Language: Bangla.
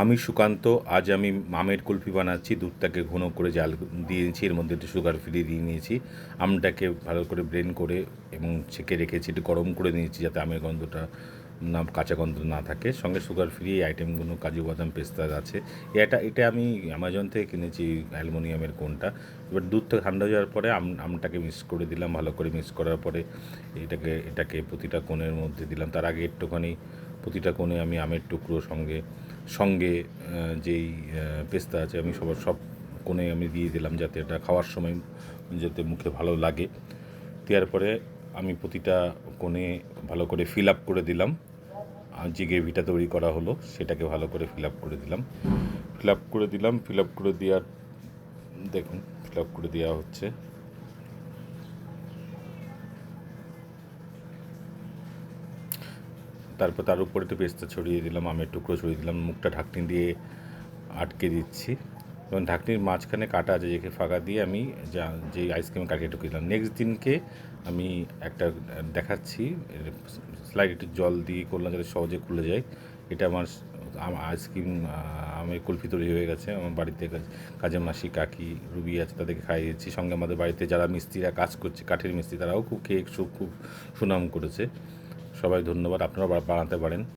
আমি সুকান্ত, আজ আমি আমের কুলফি বানাচ্ছি, দুধটাকে ঘন করে জাল দিয়েছি, এর মধ্যে একটু সুগার ফ্রি দিয়ে নিয়েছি। আমটাকে ভালো করে ব্লেন্ড করে এবং ছেঁকে রেখেছি, একটু গরম করে নিয়েছি যাতে আমের গন্ধটা না, কাঁচা গন্ধ না থাকে। সঙ্গে সুগার ফ্রি এই আইটেমগুলো কাজু, বাদাম, পেস্তা আছে। এটা এটা আমি অ্যামাজন থেকে কিনেছি, অ্যালুমিনিয়ামের কোনটা। এবার দুধটা ঠান্ডা যাওয়ার পরে আম, আমটাকে মিক্স করে দিলাম, ভালো করে মিক্স করার পরে এটাকে এটাকে প্রতিটা কোণের মধ্যে দিলাম। তার আগে একটুখানি প্রতিটা কোণে আমি আমের টুকরো সঙ্গে সঙ্গে যেই পেস্তা আছে আমি সবার সব কোণে আমি দিয়ে দিলাম যাতে এটা খাওয়ার সময় যাতে মুখে ভালো লাগে। দেওয়ার পরে আমি প্রতিটা কোণে ভালো করে ফিল আপ করে দিলাম। আর যে গ্রেভিটা তৈরি করা হলো সেটাকে ভালো করে ফিল আপ করে দিলাম। ফিল আপ করে দিলাম। ফিল আপ করে দেওয়ার, দেখুন ফিল আপ করে দেওয়া হচ্ছে। তারপর তার উপরে একটু পেস্তা ছড়িয়ে দিলাম, আমের টুকরো ছড়িয়ে দিলাম, মুখটা ঢাকনি দিয়ে আটকে দিচ্ছি। এবং ঢাকনির মাঝখানে কাটা আছে যেকে ফাঁকা দিয়ে আমি যা যে আইসক্রিম কাটিয়ে ঢুকে দিলাম। নেক্সট দিনকে আমি একটা, দেখাচ্ছি স্লাইড একটু জল দিয়ে করলাম যাতে সহজে খুলে যায়। এটা আমার আইসক্রিম আমের কুলফি তৈরি হয়ে গেছে। আমার বাড়িতে কাজ- মাসি, কাকি, রুবি আছে, তাদেরকে খাইয়েছি। সঙ্গে আমাদের বাড়িতে যারা মিস্ত্রিরা কাজ করছে, কাঠের মিস্ত্রি, তারাও খুব খেয়ে খুব সুনাম করেছে। সবাই ধন্যবাদ আপনারা বানাতে পারেন।